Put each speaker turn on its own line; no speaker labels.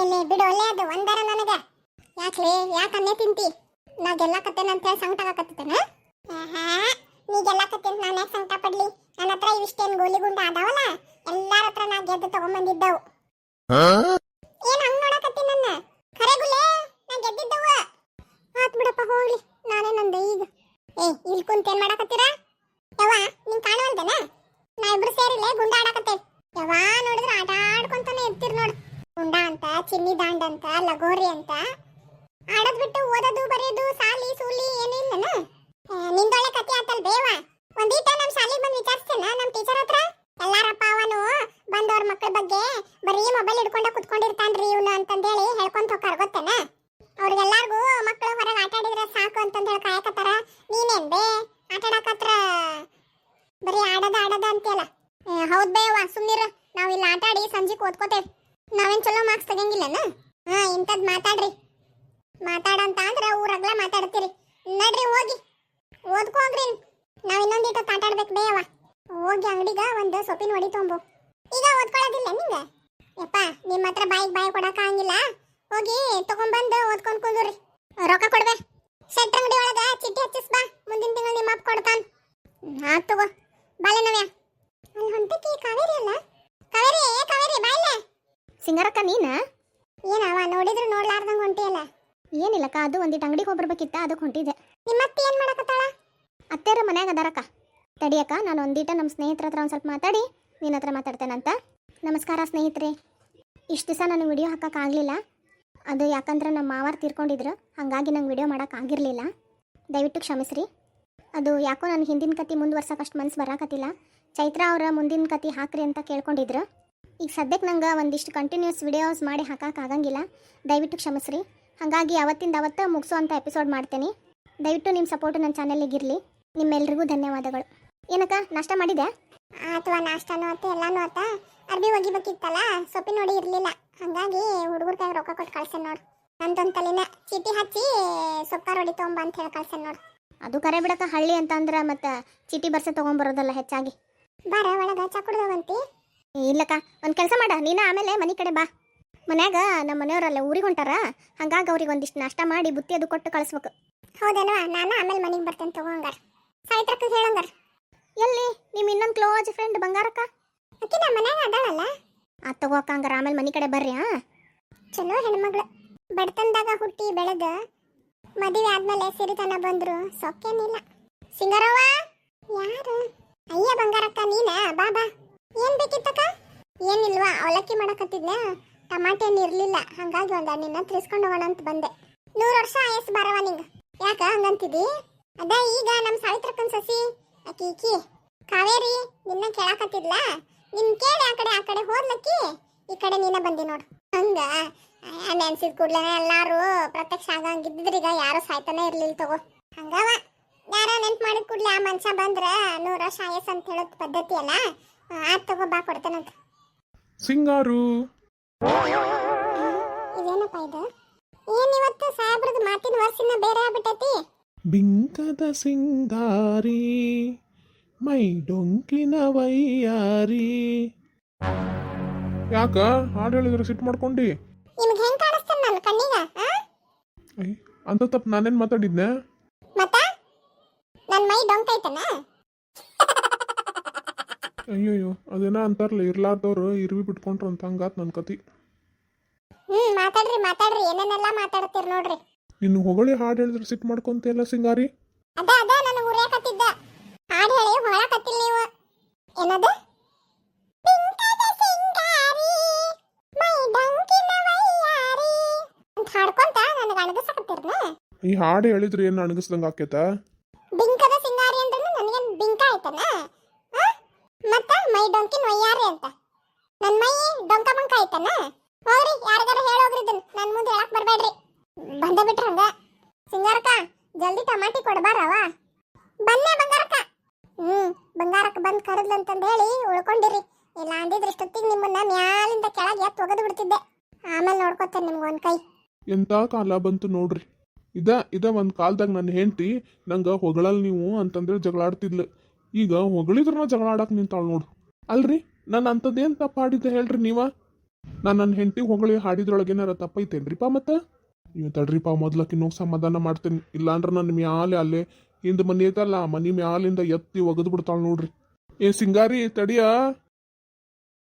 ಏನೇ ಬಿಡು ಒಳ್ಳೆಯದು ಒಂದರ ನನಗೆ. ಯಾಕ್ಲೇ ಯಾಕ ಅನ್ನೇ ತಿಂತಿ? ನಾ ಗೆಲ್ಲಕತ್ತೇನೆ ಅಂತ ಹೇಳಿ ಸಂಕಟ ಆಗಕತ್ತೇನ ನೀ ಗೆಲ್ಲಕತ್ತೇನೆ ನಾನು ಯಾಕೆ ಸಂಕಟ ಪಡ್ಲಿ? ನನ್ನ ಹತ್ರ ಇವಿಷ್ಟೇನು ಗೋಲಿ ಗುಂಡ ಅದಾವಲ್ಲ ಎಲ್ಲಾರ ಹತ್ರ ನಾ ಗೆದ್ದು ತಗೊಂಬಂದಿದ್ದವು. ಏನು ಹಂಗೆ ನೋಡಕತ್ತಿ ನನ್ನ? ಕರೆಗುಲೇ ನಾ ಗೆದ್ದಿದ್ದವ. ಆತ್ ಬಿಡಪ್ಪ ಹೋಗ್ಲಿ ನಾನೇ ನಂದು ಈಗ. ಏ ಇಲ್ಲಿ ಕುಂತ ಏನು ಮಾಡಕತ್ತೀರ? ಯವ್ವ ನಿಂಗೆ ಕಾಣವಲ್ದೇನ? ನಾ ಇಬ್ರು ಸೇರಿಲ್ಲೇ ಗುಂಡ ಆಡಕತ್ತೇವೆ ಯವ್ವ ನೋಡಿದ್ರೆ ಆಟ ಆಡ್ಕೊಂತಾನೆ ಇರ್ತೀರಿ ನೋಡ್. ಗುಂಡ ಅಂತ ಚಿನ್ನಿ ದಾಂಡ್ ಅಂತ ಲಗೋರಿ ಅಂತ. ಆಡೋದ್ ಬಿಟ್ಟು ಓದೋದು ಬರೆಯೋದು ಸಾಲಿ ಸೂಲಿ ಏನೂ ಇಲ್ಲನ? ಆ, ನಿಂದೊಳ್ಳೆ ಕತೆ ಆತಲ್ ಬೇವ. ಒಂದೀಟ ನಮ್ ಶಾಲೆಗೆ ಬಂದ್ ವಿಚಾರಿಸ್ತೇನ ನಮ್ ಟೀಚರ್ ಹತ್ರ? ಎಲ್ಲಾರಪ್ಪ ಅವನು ಬಂದವ್ರ ಮಕ್ಕಳ ಬಗ್ಗೆ ಬರೀ ಮೊಬೈಲ್ ಹಿಡ್ಕೊಂಡ ಕುತ್ಕೊಂಡಿರ್ತಾನ್ರಿ ಇವನು ಅಂತಂದೇಳಿ ಹೇಳ್ಕೊಂತ ಹೋಗಾರ ಗೊತ್ತೇನ? ಅವ್ರಿಗೆಲ್ಲಾರ್ಗೂ ಮಕ್ಕಳು ಹೊರಗೆ ಆಟ ಆಡಿದ್ರೆ ಸಾಕು ಅಂತಂದ್ ಹೇಳಿ ಕಾಯಕತ್ತಾರ. ನೀನೇನ್ ಬೇ ಆಟ ಆಡಕತ್ರ ಬರೀ ಆಡದ ಆಡದ ಅಂತೀಯಲ್ಲ? ಹೌದ್ ಬೇವ ಸುಮ್ನಿರ. ನಾವ್ ಇಲ್ಲಿ ಆಟ ಆಡಿ ಸಂಜೆಗ್ ನಾವೇನ್ ಚಲೋ ಮಾರ್ಕ್ಸ್ ತೆಗಂಗಿಲ್ಲನ? ಹಾ, ಇಂಥದ್ ಮಾತಾಡ್ರಿ. ಮಾತಾಡಂತ ಅಂದ್ರೆ ಊರಗ್ಲ ಮಾತಾಡ್ತೀರಿ. ನಡ್ರಿ, ಹೋಗಿ. ಓದ್ಕೋಗ್ರಿ ನಾವ್. ಇನ್ನೊಂದಿಟ್ಟು ಆಟಾಡ್ಬೇಕು ಬೇವ ಹೋಗಿ ಅಂಗಡಿಗ ಒಂದು ಸೊಪ್ಪಿನ ಹೊಡಿ ತೊಂಬು. ಈಗ ಓದ್ಕೊಳ್ಳೋದಿಲ್ಲ ನಿಂಗ? ಯಪ್ಪ ನಿಮ್ಮ ಹತ್ರ ಬಾಯಿಗೆ ಬಾಯಿ ಕೊಡಕ ಹಂಗಿಲ್ಲ ಹೋಗಿ ತಗೊಂಡ್ಬಂದು ಓದ್ಕೊಂಡ್ ಕುಂದ್ರಿ. ರೊಕ್ಕ ಕೊಡ್ಬೇ. ಸೆಟ್ ಅಂಗಡಿ ಒಳಗ ಚಿಟ್ಟಿ ಹಚ್ಚಿಸ್ ಬಾ. ಮುಂದಿನ ತಿಂಗಳು ನಿಮ್ಮ ಅಪ್ಪ ಕೊಡ್ತಾನ. ಹಾ ತಗೋ. ಬಾಳೆ ನವ್ಯ. ಅಲ್ಲಿ ಹೊಂಟಕ್ಕೆ ಕಾವೇರಿ ಅಲ್ಲ? ಕಾವೇರಿ ಕಾವೇರಿ.
ಸಿಂಗಾರಕ್ಕ ನೀನ?
ಏನವ ನೋಡಿದ್ರು ನೋಡ್ಲಾರ್ದಂಗ ಹೊಂಟಿಯಲ್ಲ?
ಏನಿಲ್ಲಕ್ಕ ಅದು ಒಂದಿಟ್ಟು ಅಂಗಡಿಗೆ ಹೋಗ್ಬರ್ಬೇಕಿತ್ತ ಅದಕ್ಕೆ ಹೊಂಟಿದ್ದೆ.
ನಿಮ್ಮ ಅತ್ತೆ ಏನು ಮಾಡಕತ್ತಾಳ?
ಅತ್ತೇರ ಮನ್ಯಾಗ ಅದಾರಕ್ಕ. ತಡಿಯಕ್ಕ ನಾನು ಒಂದಿಟ ನಮ್ಮ ಸ್ನೇಹಿತರ ಹತ್ರ ಒಂದು ಸ್ವಲ್ಪ ಮಾತಾಡಿ ನಿನ್ನ ಹತ್ರ ಮಾತಾಡ್ತೇನಂತ. ನಮಸ್ಕಾರ ಸ್ನೇಹಿತರೆ. ಇಷ್ಟು ದಿವಸ ನನಗೆ ವಿಡಿಯೋ ಆಗಲಿಲ್ಲ. ಅದು ಯಾಕಂದ್ರೆ ನಮ್ಮ ಮಾವಾರ್ ತೀರ್ಕೊಂಡಿದ್ರು ಹಾಗಾಗಿ ನಂಗೆ ವಿಡಿಯೋ ಮಾಡೋಕ್ಕಾಗಿರಲಿಲ್ಲ ದಯವಿಟ್ಟು ಕ್ಷಮಿಸ್ರಿ. ಅದು ಯಾಕೋ ನನ್ನ ಹಿಂದಿನ ಕತೆ ಮುಂದುವರ್ಸಕ್ಕೆ ಅಷ್ಟು ಮನ್ಸು ಬರಾಕತ್ತಿಲ್ಲ. ಚೈತ್ರ ಅವರ ಮುಂದಿನ ಕತೆ ಹಾಕ್ರಿ ಅಂತ ಕೇಳ್ಕೊಂಡಿದ್ರು. ಈಗ ಸದ್ಯಕ್ಕೆ ನಂಗೆ ಒಂದಿಷ್ಟು ಕಂಟಿನ್ಯೂಸ್ ವಿಡಿಯೋಸ್ ಮಾಡಿ ಹಾಕೋಕ್ಕಾಗಂಗಿಲ್ಲ ದಯವಿಟ್ಟು ಕ್ಷಮಿಸ್ರಿ. ಹಾಗಾಗಿ ಅವತ್ತಿಂದ ಅವತ್ತ ಮುಗಿಸುವಂಥ ಎಪಿಸೋಡ್ ಮಾಡ್ತೇನೆ. ದಯವಿಟ್ಟು ನಿಮ್ಮ ಸಪೋರ್ಟ್ ನನ್ನ ಚಾನಲಿಗೆ ಇರಲಿ. ನಿಮ್ಮೆಲ್ರಿಗೂ ಧನ್ಯವಾದಗಳು. ಏನಕ್ಕ ನಾಷ್ಟ ಮಾಡಿದೆ
ಅಥವಾ ನಾಷ್ಟಾನು ಆತ ಎಲ್ಲಾನು ಆತ ಅರ್ಬಿ ಒಗಿಬೇಕಿತ್ತಲ್ಲ ಸೊಪ್ಪಿನ ನೋಡಿ ಇರಲಿಲ್ಲ. ಹಾಗಾಗಿ ಹುಡುಗರ ಕೈ ರೊಕ್ಕ ಕೊಟ್ಟು ಕಳ್ಸೇನೆ ನೋಡು. ನಂದೊಂದು ತಲಿನ ಚೀಟಿ ಹಚ್ಚಿ ಸೊಪ್ಪಾರ ರೊಡಿ ತೊಗೊಂಬ ಅಂತ ಹೇಳಿ ಕಳ್ಸೇನೆ ನೋಡು.
ಅದು ಕರೆ ಬಿಡಕ್ಕ ಹಳ್ಳಿ ಅಂತ ಅಂದ್ರೆ ಮತ್ತೆ ಚೀಟಿ ಬರ್ಸೆ ತೊಗೊಂಬರೋದಲ್ಲ ಹೆಚ್ಚಾಗಿ.
ಬಾರ ಒಳಗ ಚಾ ಕುಡ್ದವಂತಿ
ಇಲ್ಲಕ್ಕ ಒಂದು ಕೆಲಸ ಮಾಡ. ನೀನು ಆಮೇಲೆ ಮನೆ ಕಡೆ ಬಾ. ಮನ್ಯಾಗ ನಮ್ಮ ಮನೆಯವರಲ್ಲ ಊರಿಗೆ ಹೊಂಟಾರ ಹಂಗಾಗಿ ಅವ್ರಿಗೆ ಒಂದಿಷ್ಟು ನಾಷ್ಟ ಮಾಡಿ ಬುತ್ತಿ ಅದು ಕೊಟ್ಟು ಕಳಿಸ್ಬೇಕು.
ಹೌದೇನೋ ನಾನು ಆಮೇಲೆ ಮನೆಗೆ ಬರ್ತೇನೆ ತಗೋಂಗಾರ ಸಾಯಿತ್ರಕ್ಕ ಹೇಳಂಗಾರ
ಎಲ್ಲಿ? ನಿಮ್ಮ ಇನ್ನೊಂದು ಕ್ಲೋಸ್ ಫ್ರೆಂಡ್ ಬಂಗಾರಕ್ಕ?
ಅಕ್ಕಿ ನಮ್ಮ ಮನ್ಯಾಗ ಅದಾಳಲ್ಲ?
ಅದು ತಗೋಕ್ಕ ಹಂಗಾರ ಆಮೇಲೆ ಮನೆ ಕಡೆ ಬರ್ರಿ ಹಾ?
ಚಲೋ ಹೆಣ್ಮಗಳು. ಬಡತನದಾಗ ಹುಟ್ಟಿ ಬೆಳೆದ ಮದುವೆ ಆದ್ಮೇಲೆ ಸಿರಿತನ ಬಂದ್ರು. ಸೊಕ್ಕೇನಿಲ್ಲ. ಸಿಂಗರವ್ವ? ಯಾರು? ಅಯ್ಯ ಬಂಗಾರಕ್ಕ ನೀನ? ಬಾ ಬಾ. ಏನಿಲ್ವಾ, ಅವಲಕ್ಕಿ ಮಾಡಕತ್ತಿದ್ನ ಟಮಾಟೆ ಹಣ್ಣು ಇರ್ಲಿಲ್ಲ, ಹಂಗಾಗಿ ಒಂದ್ ನಿನ್ನ ತಿರ್ಸ್ಕೊಂಡು ಹೋಗೋಣ ಅಂತ ಬಂದೆ. ನೂರು ವರ್ಷ ಆಯಸ್ ಬಾರವ ನಿಂಗ. ಯಾಕ ಹಂಗಂತಿದಿ ಅದ ಈಗ ನಮ್ ಸಾವಿತ್ರಕ್ಕನ್ ಸಸಿ. ಅಕ್ಕಿ ಈಕಿ ಕಾವೇರಿ, ನಿನ್ನ ಕೇಳಾಕತ್ತಿದ್ಲ? ನಿನ್ ಕೇಳಿ ಆ ಕಡೆ ಆ ಕಡೆ ಹೋದ್ಲಕ್ಕಿ? ಈ ಕಡೆ ನೀನ ಬಂದಿ ನೋಡು. ಹಂಗ? ನೆನ್ಸಿದ ಕೂಡ್ಲೆ ಎಲ್ಲಾರು ಪ್ರತ್ಯಕ್ಷ ಈಗ ಯಾರು ಸಾಯ್ತಾನೆ ಇರ್ಲಿಲ್ಲ ತಗೋ. ಹಂಗವ ಯಾರ ನೆನ್ಪ್ ಮಾಡಿದ ಕೂಡ್ಲೇ ಆ ಮನುಷ್ಯ ಬಂದ್ರ ನೂರ್ ವರ್ಷ ಆಯಸ್ ಅಂತ ಹೇಳೋದ್ ಪದ್ಧತಿ ಅಲ್ಲ? ಆತ್ ತಗೋ ಬಾ ಕೊಡ್ತೇನಂತ.
ಸಿಂಗಾರು.
ಇದೇನಪ್ಪ ಇದು? ಏನ್ ಇವತ್ತು ಸಾಹೇಬ್ರದ್ ಮಾತಿನ ವರ್ಷಿನ ಬೇರೆ ಆಗ್ಬಿಟ್ಟೈತಿ?
ಬಿಂಕದ ಸಿಂಗಾರಿ ಮೈ ಡೊಂಕಿನ ವೈಯಾರಿ. ಯಾಕ? ಹಾಡು ಹೇಳಿದ್ರೆ ಸಿಟ್ಟು ಮಾಡ್ಕೊಂಡಿ.
ನಿಮ್ಗೆ ಹೆಂಗ್ ಕಾಣಿಸ್ತೇನೆ ನನ್ನ ಕಣ್ಣಿಗ ಆ?
ಐ ಅಂತ ತಪ್ಪು ನಾನೇನು ಮಾತಾಡಿದ್ನೆ?
ಮತ್ತ? ನನ್ನ ಮೈ ಡೊಂಕೈತನ?
ಅಯ್ಯಯ್ಯೋ ಅದೇನ ಅಂತಾರಲ್ಲ ಇರ್ಲಾರ್ದವ್ರು ಇರ್ವಿ ಬಿಟ್ಕೊಂಡ್ರು ಅಂತ ಹಂಗಾತ್ ನನ್ನ ಕತಿ.
ಹ್ಮ್ ಮಾತಾಡ್ರಿ ಮಾತಾಡ್ರಿ ಏನೇನೆಲ್ಲ ಮಾತಾಡ್ತೀರಿ ನೋಡ್ರಿ.
ನಿನ್ನ ಹೊಗಳಿ ಹಾಡು ಹೇಳಿದ್ರೆ ಸಿಟ್ಟು ಮಾಡ್ಕೊಂತಿಯಲ್ಲ ಸಿಂಗಾರಿ?
ಅದ ಅದ ನನಗೆ ಉರಿಯಾಕತ್ತಿದ್ದ ಹಾಡು ಹೇಳಿ ಹೊಳಕತ್ತಿಲ್ಲ ನೀವು. ಏನದು?
ಈ ಹಾಡು ಹೇಳಿದ್ರೆ ಏನು ಅಣಗಿಸ್ದಂಗೆ ಆಕೇತ?
ಮತ್ತ ಮೈ ಡೊಂಕಿ ಒಯ್ಯಾರ್ರಿ ಅಂತ. ನನ್ನ ಮೈ ಡೊಂಕ ಬಂಕ ಆಯ್ತನ? ಹೋಗ್ರಿ, ಯಾರಿಗಾರ ಹೇಳೋಗ್ರಿ ಇದನ್ನ ನನ್ನ ಮುಂದೆ ಹೇಳಕ್ ಬರ್ಬೇಡ್ರಿ. ಬಂದ ಬಿಟ್ರ ಹಂಗ. ಸಿಂಗಾರಕ್ಕ, ಜಲ್ದಿ ಟಮಾಟಿ ಕೊಡ್ಬಾರವ ಬನ್ನೆ ಬಂಗಾರಕ್ಕ. ಹ್ಮ್, ಬಂಗಾರಕ್ಕ ಬಂದ್ ಕರೆದ್ಲಂತಂದ್ ಹೇಳಿ ಉಳ್ಕೊಂಡಿರಿ. ಇಲ್ಲ ಅಂದಿದ್ರೆ ಇಷ್ಟೊತ್ತಿಗೆ ನಿಮ್ಮನ್ನ ಮ್ಯಾಲಿಂದ ಕೆಳಗೆ ಎತ್ತು ಒಗದು ಬಿಡ್ತಿದ್ದೆ. ಆಮೇಲೆ ನೋಡ್ಕೊತೇನೆ ನಿಮ್ಗೆ ಒಂದ್ ಕೈ.
ಎಂತ ಕಾಲ ಬಂತು ನೋಡ್ರಿ. ಇದ ಇದ ಒಂದು ಕಾಲದಾಗ ನನ್ನ ಹೆಂಡತಿ ನಂಗ ಹೊಗಳಲ್ ನೀವು ಅಂತಂದ್ರೆ ಜಗಳಾಡ್ತಿದ್ಲು. ಈಗ ಹೊಗಳಿದ್ರನ ಜಗಳ ಆಡಕ್ಕೆ ನಿಂತಾಳ ನೋಡು. ಅಲ್ರಿ? ನಾನು ಅಂಥದ್ದೇನು ತಪ್ಪಾಡಿದ್ದೆ ಹೇಳ್ರಿ ನೀವ? ನಾನು ನನ್ನ ಹೆಂಡತಿ ಹೊಗಳಿ ಹಾಡಿದ್ರೊಳಗೆ ಏನಾರ ತಪ್ಪೈತೇನ್ರಿಪ್ಪ ಮತ್ತೆ? ನೀವು ತಡ್ರಿಪ್ಪ ಮೊದ್ಲಕ್ಕೆ ಇನ್ನೂ ಸಮಾಧಾನ ಮಾಡ್ತೇನೆ. ಇಲ್ಲಾಂದ್ರೆ ನನ್ನ ಮ್ಯಾಲೆ ಅಲ್ಲೇ ಹಿಂದ್ ಮನೆ ಐತಲ್ಲ ಮನಿ ಮ್ಯಾಲಿಂದ ಎತ್ತಿ ಒಗದು ಬಿಡ್ತಾಳ ನೋಡ್ರಿ. ಏ ಸಿಂಗಾರಿ, ತಡಿಯ?